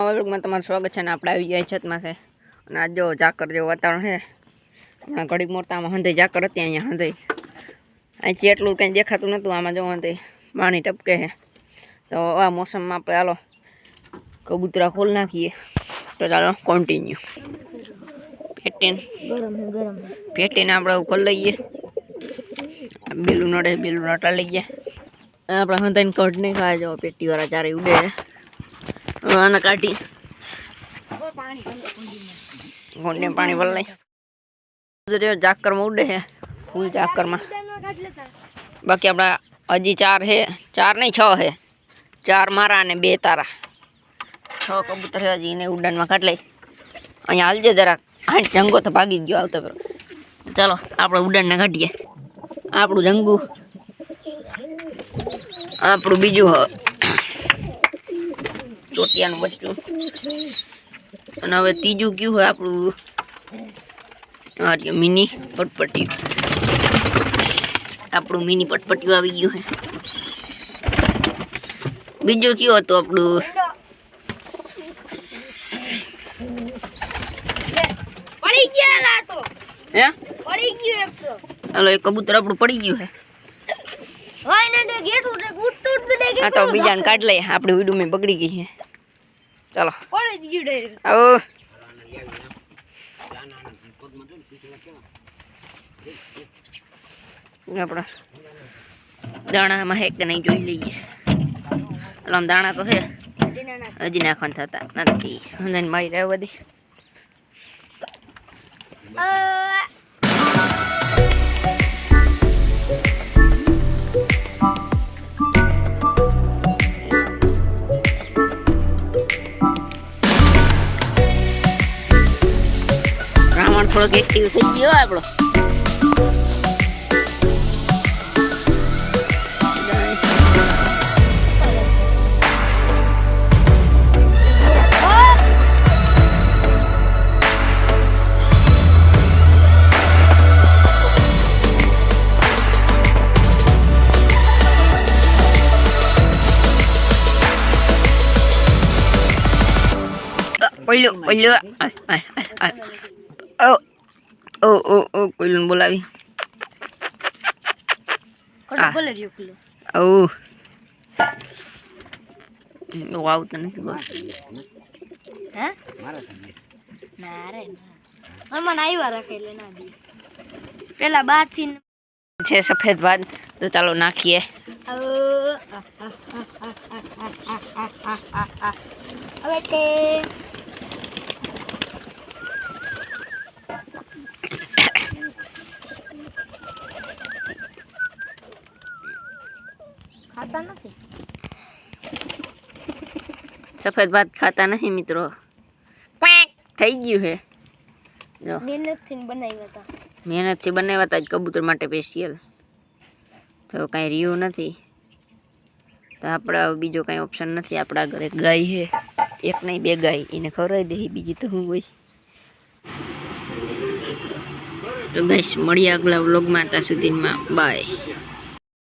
વ્લોગમાં તમારું સ્વાગત છે ને આપણે આવી ગયા છતમાં છે અને આજ જો ઝાકર જેવું વાતાવરણ છે હમણાં ઘડીક મોરતામાં હંધઈ ઝાકર હતી અહીંયા હંધઈ અહીંથી એટલું કંઈ દેખાતું નહોતું આમાં જો હંધઈ પાણી ટપકે છે તો આ મોસમમાં આપણે હાલો કબૂતરા ખોલ નાખીએ તો ચાલો કોન્ટિન્યુ પેટીન ગરમ હે ગરમ પેટીને આપણે ખોલ લઈએ આ બેલું નડે બેલું નટા લઈએ આપણે હંધાઈને કઢ નહીં ખાવા જાવ પેટીવાળા ચારે ઉડે છે હવે આને કાઢી. ગુંડે પાણી ભરાય જાકરમાં ઉડે છે ફૂલ જાકરમાં. બાકી આપણા હજી ચાર છે ચાર નહીં, છ છે ચાર મારા અને બે તારા. છ કબૂતર છે હજી એને ઉડાનમાં કાઢ લઈ. અહીંયા હાલજે જરાક. આઠ જંગો તો ભાગી ગયો આવતો પેલો. ચાલો, આપણે ઉડાનને કાઢીએ. આપણું જંગુ. આપણું બીજું ચોટિયાનું બચ્ચું અને હવે ત્રીજું કયું હોય આપણું આ રહ્યું મિની પટપટી આપણું મિની પટપટીયું આવી ગયું છે બીજું કયું હતું આપણું પડી ગયા લા તો હે પડી ગયું એક તો હાલો એ કબૂતર આપણું પડી ગયું છે હોય ને તે ગેટ ઉઠે ઉઠતું ઉઠતું તે આ તો બીજાને કાઢ લઈએ આપણી વિડું મેં બગડી ગઈ છે ચાલો. આવો. આપણે દાણામાં હેક નહીં જોઈ લઈએ. આમ દાણા તો છે હજી નાખવાના થતા નથી. મારી રહ્યો બધી બ્રાહ્મણ થોડોક એક્ટિવ થઈ ગયો આપણો ઓલ્યો ઓલ્યો આ, આ, આ, આ. ઓ ઓ ઓ ઓ કોઈલું બોલાવી. ઓ વાવ તો નથી બોલ હે? ના રે આવ્યા રાખે એટલે ના દી. પેલા બારથી છે સફેદ ભાત. તો ચાલો નાખીએ. હવે ખાતા નથી. સફેદ ભાત ખાતા નથી મિત્રો. થઈ ગયું છે. જો. મહેનતથી બનાવ્યા હતા. મહેનતથી બનાવ્યા હતા જ કબૂતર માટે સ્પેશિયલ તો કાંઈ રહ્યું નથી. તો આપણા બીજો કાંઈ ઓપ્શન નથી. આપણા ઘરે ગાય છે. એક નહીં બે ગાય. એને ખવડાવી દે બીજી તો હું હોય. તો ગાઈશ મળીએ આગલા વ્લોગમાં ત્યાં સુધીમાં બાય